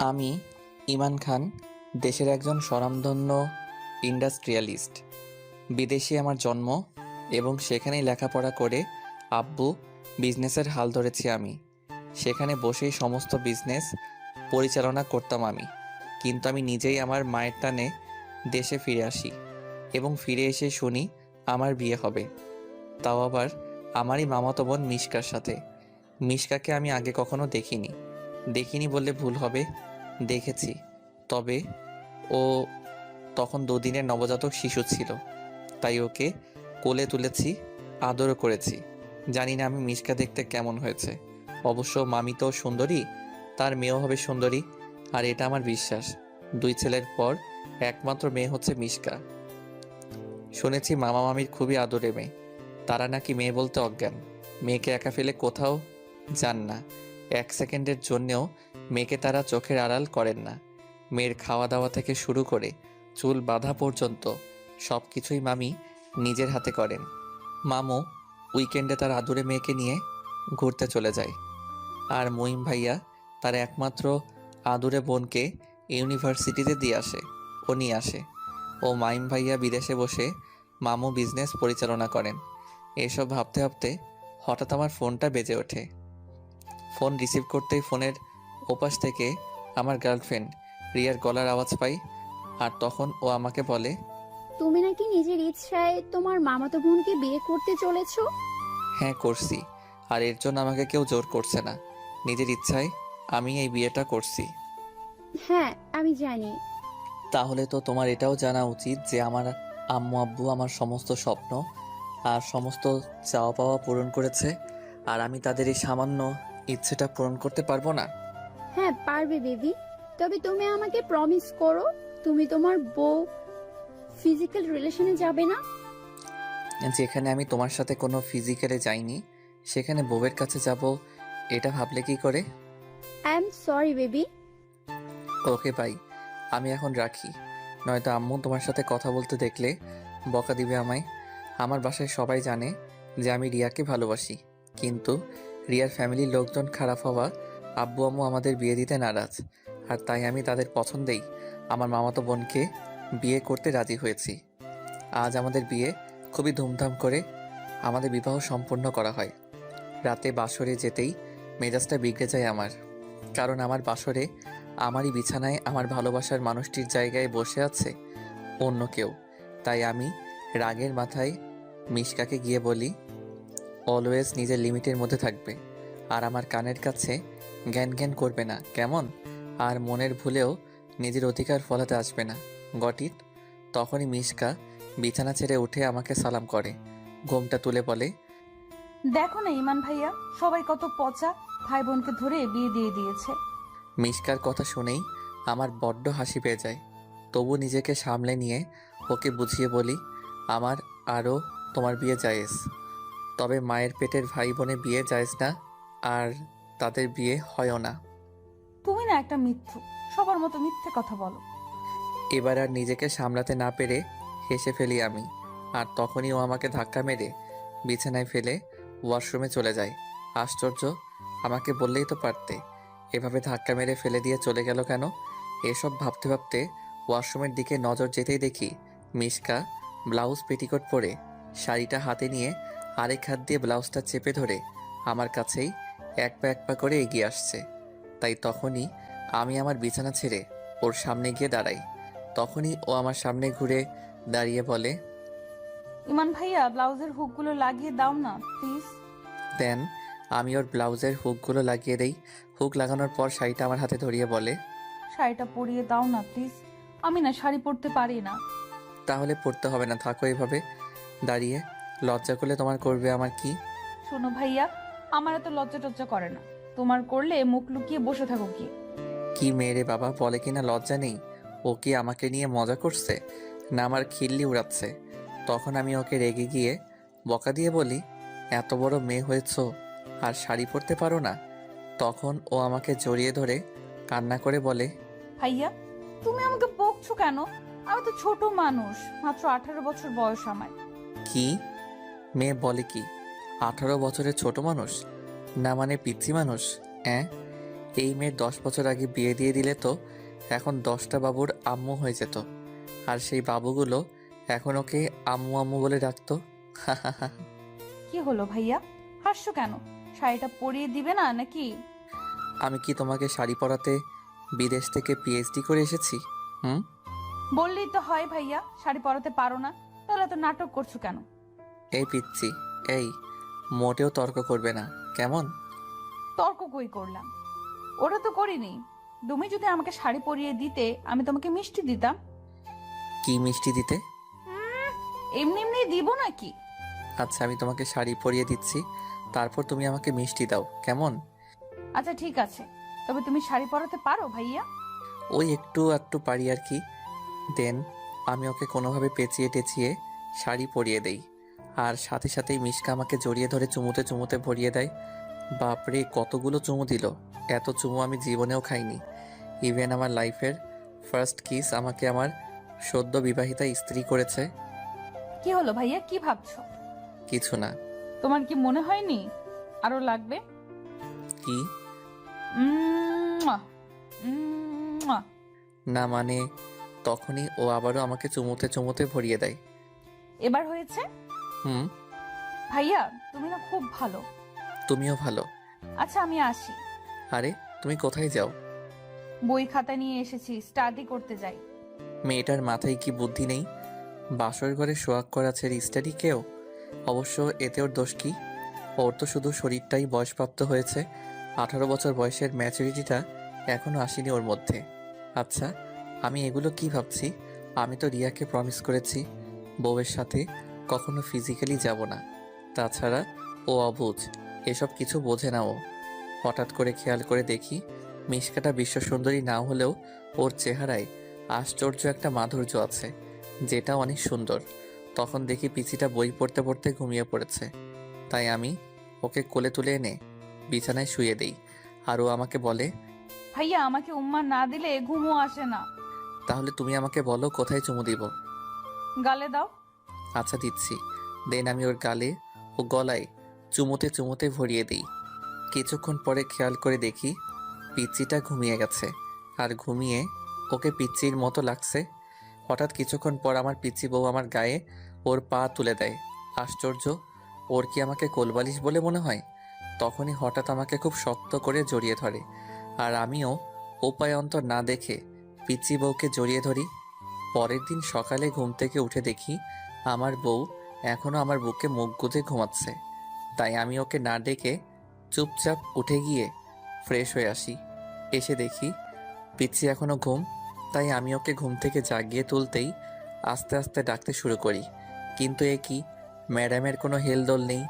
আমি ইমান খান, দেশের একজন স্বনামধন্য ইন্ডাস্ট্রিয়ালিস্ট। বিদেশে আমার জন্ম এবং সেখানেই লেখাপড়া করে আব্বু বিজনেসের হাল ধরেছি আমি। সেখানে বসেই সমস্ত বিজনেস পরিচালনা করতাম আমি। কিন্তু আমি নিজেই আমার মায়ের টানে দেশে ফিরে আসি এবং ফিরে এসে শুনি আমার বিয়ে হবে। তাও আবার আমারই মামাতো বোন মিশকার সাথে। মিশকাকে আমি আগে কখনো দেখিনি। দেখিনি বললে ভুল হবে, দেখেছি। তবে ও তখন দুদিনের নবজাতক শিশু ছিল, তাই ওকে কোলে তুলেছি আদরও করেছি। জানি না আমি মিশকা দেখতে কেমন হয়েছে। অবশ্য মামি তো সুন্দরী, তার মেয়েও হবে সুন্দরী, আর এটা আমার বিশ্বাস। দুই ছেলের পর একমাত্র মেয়ে হচ্ছে মিশকা। শুনেছি মামা মামির খুবই আদরে মেয়ে, তারা নাকি মেয়ে বলতে অজ্ঞান। মেয়েকে একা ফেলে কোথাও যান না। এক সেকেন্ডের জন্যেও মেয়েকে তারা চোখের আড়াল করেন না। মেয়ের খাওয়া দাওয়া থেকে শুরু করে চুল বাঁধা পর্যন্ত সব কিছুই মামি নিজের হাতে করেন। মামু উইকেন্ডে তার আদুরে মেয়েকে নিয়ে ঘুরতে চলে যায়। আর মহিম ভাইয়া তার একমাত্র আদুরে বোনকে ইউনিভার্সিটিতে দিয়ে আসে ও নিয়ে আসে। ও মাইম ভাইয়া বিদেশে বসে মামু বিজনেস পরিচালনা করেন। এসব ভাবতে ভাবতে হঠাৎ আমার ফোনটা বেজে ওঠে। ফোন রিসিভ করতেই ফোনের ওপাশ থেকে আমার গার্লফ্রেন্ড রিয়ার গলার আওয়াজ পাই আর তখন ও আমাকে বলে তুমি নাকি নিজের ইচ্ছায় তোমার মামাতো বোনকে বিয়ে করতে চলেছো? হ্যাঁ করছি আর এর জন্য আমাকে কেউ জোর করছে না। নিজের ইচ্ছায় আমি এই বিয়েটা করছি। হ্যাঁ আমি জানি। তাহলে তো তোমার এটাও জানা উচিত যে আমার আম্মু আব্বু আমার সমস্ত স্বপ্ন আর সমস্ত চাওয়া পাওয়া পূরণ করেছে আর আমি তাদের এই সামান্য ইচ্ছেটা পূরণ করতে পারব না। হ্যাঁ পারবে বেবি। তবে তুমি আমাকে প্রমিস করো তুমি তোমার বউ ফিজিক্যাল রিলেশনে যাবে না। যেখানে আমি তোমার সাথে কোনো ফিজিক্যালে যাইনি সেখানে বউয়ের কাছে যাব এটা ভাবলে কি করে? I am sorry baby okay ভাই আমি এখন রাখি। নয়তো আম্মু তোমার সাথে কথা বলতে দেখলে বকা দিবে আমায়। আমার বাসায় সবাই জানে যে আমি রিয়াকে ভালোবাসি। কিন্তু রিয়ার ফ্যামিলির লোকজন খারাপ হওয়া, আব্বু আম্মু আমাদের বিয়ে দিতে নারাজ। আর তাই আমি তাদের পছন্দেই আমার মামাতো বোনকে বিয়ে করতে রাজি হয়েছি। আজ আমাদের বিয়ে খুবই ধুমধাম করে আমাদের বিবাহ সম্পন্ন করা হয়। রাতে বাসরে যেতেই মেজাজটা বিগড়ে যায় আমার। কারণ আমার বাসরে আমারই বিছানায় আমার ভালোবাসার মানুষটির জায়গায় বসে আছে অন্য কেউ। তাই আমি রাগের মাথায় মিশকাকে গিয়ে বলি অলওয়েজ নিজের লিমিটের মধ্যে থাকবে। আর আমার কানের কাছে জ্ঞান জ্ঞান করবে না কেমন? আর মনের ভুলেও নিজের অধিকার ফলাতে আসবে না। গট ইট তখনই মিশকা বিছানা ছেড়ে উঠে আমাকে সালাম করে। ঘোমটা তুলে বলে দেখো না ইমান ভাইয়া সবাই কত পচা ভাই বোনকে ধরে বিয়ে দিয়ে দিয়েছে। মিশকার কথা শুনেই আমার বড্ড হাসি পেয়ে যায়। তবু নিজেকে সামলে নিয়ে ওকে বুঝিয়ে বলি আমার আরও তোমার বিয়ে জায়েজ। তবে মায়ের পেটের ভাই বোনে বিয়ে জায়েজ না আর তাদের বিয়ে হয়ও না। তুমি না একটা মিথ্যু সবার মতো মিথ্যে কথা বলো। এবার আর নিজেকে সামলাতে না পেরে হেসে ফেলি আমি আর তখনই ও আমাকে ধাক্কা মেরে বিছানায় ফেলে ওয়াশরুমে চলে যায়। আশ্চর্য আমাকে বললেই তো পারতে এভাবে ধাক্কা মেরে ফেলে দিয়ে চলে গেল কেন? এসব ভাবতে ভাবতে ওয়াশরুমের দিকে নজর যেতেই দেখি মিশকা ব্লাউজ পেটিকোট পরে শাড়িটা হাতে নিয়ে আরেক হাত দিয়ে ব্লাউজটা চেপে ধরে আমার কাছেই এক পা এক পা করে এগিয়ে আসছে। তাই তখনই আমি আমার বিছানা ছেড়ে ওর সামনে গিয়ে দাঁড়াই। তখনই ও আমার সামনে ঘুরে দাঁড়িয়ে বলে ইমান ভাইয়া ব্লাউজের হুকগুলো লাগিয়ে দাও না প্লিজ। দেন আমি ওর ব্লাউজের হুকগুলো লাগিয়ে দেই। হুক লাগানোর পর শাড়িটা আমার হাতে ধরিয়ে বলে শাড়িটা পরিয়ে দাও না প্লিজ। আমি না শাড়ি পরতে পারি না। তাহলে পড়তে হবে না থাকো এইভাবে দাঁড়িয়ে। লজ্জা করলে তোমার করবে আমার কি? শোনো ভাইয়া আমার এত লজ্জা টজ্জা করে না। তোমার করলে মুখ লুকিয়ে বসে থাকো কি কি মেয়েরে বাবা বলে কিনা লজ্জা নেই? ও কি আমাকে নিয়ে মজা করছে? না আমার খিল্লি উড়াচ্ছে। তখন আমি ওকে রেগে গিয়ে বকা দিয়ে বলি এত বড় মেয়ে হয়েছ আর শাড়ি পরতে পারো না? তখন ও আমাকে জড়িয়ে ধরে কান্না করে বলে ভাইয়া তুমি আমাকে বকছো কেন? আমি তো ছোট মানুষ মাত্র আঠারো বছর বয়স আমার। কি? মেয়ে বলে কি আঠারো বছরের ছোট মানুষ? না মানে পিতৃ মানুষ? হ্যাঁ এই মেয়ের দশ বছর আগে বিয়ে দিয়ে দিলে তো এখন দশটা বাবুর আম্মু হয়ে যেত। আর সেই বাবুগুলো এখন ওকে আম্মু আম্মু বলে ডাকতো। কি হলো ভাইয়া? হাসছো কেন? শাড়িটা পরিয়ে দিবে না নাকি? আমি কি তোমাকে শাড়ি পরাতে বিদেশ থেকে পিএইচডি করে এসেছি? হুম? বললেই তো হয় ভাইয়া শাড়ি পরাতে পারো না। তাহলে তো নাটক করছ কেন? এই পিচ্ছি এই মোটেও তর্ক করবে না কেমন? তর্ক কই করলাম? ওটা তো করিনি। তুমি যদি আমাকে শাড়ি পরিয়ে দিতে আমি তোমাকে মিষ্টি দিতাম। কি মিষ্টি দিতে? এমনি এমনি দিব নাকি? আচ্ছা আমি তোমাকে শাড়ি পরিয়ে দিচ্ছি তারপর তুমি আমাকে মিষ্টি দাও কেমন? আচ্ছা ঠিক আছে। তবে তুমি শাড়ি পরাতে পারো ভাইয়া? ওই একটু একটু পারি আর কি। দেন আমি ওকে কোনোভাবে পেঁচিয়ে টেচিয়ে শাড়ি পরিয়ে দেই। আর সাথে সাথেই মিশকা আমাকে জড়িয়ে ধরে চুমুতে চুমুতে ভরিয়ে দেয়। বাপরে কতগুলো চুমু দিল। এত চুমু আমি জীবনেও খাইনি। ইভেন আমার লাইফের ফার্স্ট কিস আমাকে আমার সদ্য বিবাহিতা স্ত্রী করেছে। কি হলো ভাইয়া? কি ভাবছ? কিছু না। তোমার কি মনে হয়নি? আরও লাগবে? কি? উম্মুয়া, উম্মুয়া। না মানে তখনই ও আবারও আমাকে চুমুতে চুমুতে ভরিয়ে দেয়। এবার হয়েছে? হুম। ভাইয়া তুমি না খুব ভালো। তুমিও ভালো। আচ্ছা আমি আসি। আরে তুমি কোথায় যাও? বই খাতা নিয়ে এসেছি স্টাডি করতে যাই। মেয়েটার মাথায় কি বুদ্ধি নেই? বাসর ঘরে সোয়াগ করাছে স্টাডি কেউ? অবশ্য এতে ওর দোষ কি? ওর তো শুধু শরীরটাই বয়সপ্রাপ্ত হয়েছে। আঠারো বছর বয়সের ম্যাচুরিটিটা এখনও আসেনি ওর মধ্যে। আচ্ছা আমি এগুলো কি ভাবছি? আমি তো রিয়াকে প্রমিস করেছি। বউয়ের সাথে কখনো ফিজিক্যালি যাব না। তাছাড়া ও অবুঝ এসব কিছু বোঝে না ও। হঠাৎ করে খেয়াল করে দেখি মিশকাটা বিশ্বসুন্দরী না হলেও ওর চেহারায় আশ্চর্য একটা মাধুর্য আছে যেটা অনেক সুন্দর। তখন দেখি পিচিটা বই পড়তে পড়তে ঘুমিয়ে পড়েছে। তাই আমি ওকে কোলে তুলে এনে বিছানায় শুয়ে দেই। আর ও আমাকে বলে ভাইয়া আমাকে উম্মা না দিলে ঘুমও আসে না। তাহলে তুমি আমাকে বলো কোথায় চুমু দিব? গালে দাও। আচ্ছা দিচ্ছি। দেন আমি ওর গালে ও গলায় চুমোতে চুমোতে ভরিয়ে দিই। কিছুক্ষণ পরে খেয়াল করে দেখি পিচ্চিটা ঘুমিয়ে গেছে। আর ঘুমিয়ে ওকে পিচ্চির মতো লাগছে। হঠাৎ কিছুক্ষণ পর আমার পিচ্চি বউ আমার গায়ে ওর পা তুলে দেয়। আশ্চর্য, ওর কি আমাকে কোলবালিশ বলে মনে হয়? তখনই হঠাৎ আমাকে খুব শক্ত করে জড়িয়ে ধরে। আর আমিও উপায় অন্তর না দেখে পিচ্চি বউকে জড়িয়ে ধরি। পরের দিন সকালে ঘুম থেকে উঠে দেখি আমার বউ এখনও আমার বুকে মুখ গুঁজে ঘুমাচ্ছে। তাই আমি ওকে না ডেকে চুপচাপ উঠে গিয়ে ফ্রেশ হয়ে আসি। এসে দেখি পিচ্ছি এখনও ঘুম, তাই আমি ওকে ঘুম থেকে জাগিয়ে তুলতেই আস্তে আস্তে ডাকতে শুরু করি। কিন্তু এ কি? ম্যাডামের কোনো হেলদোল নেই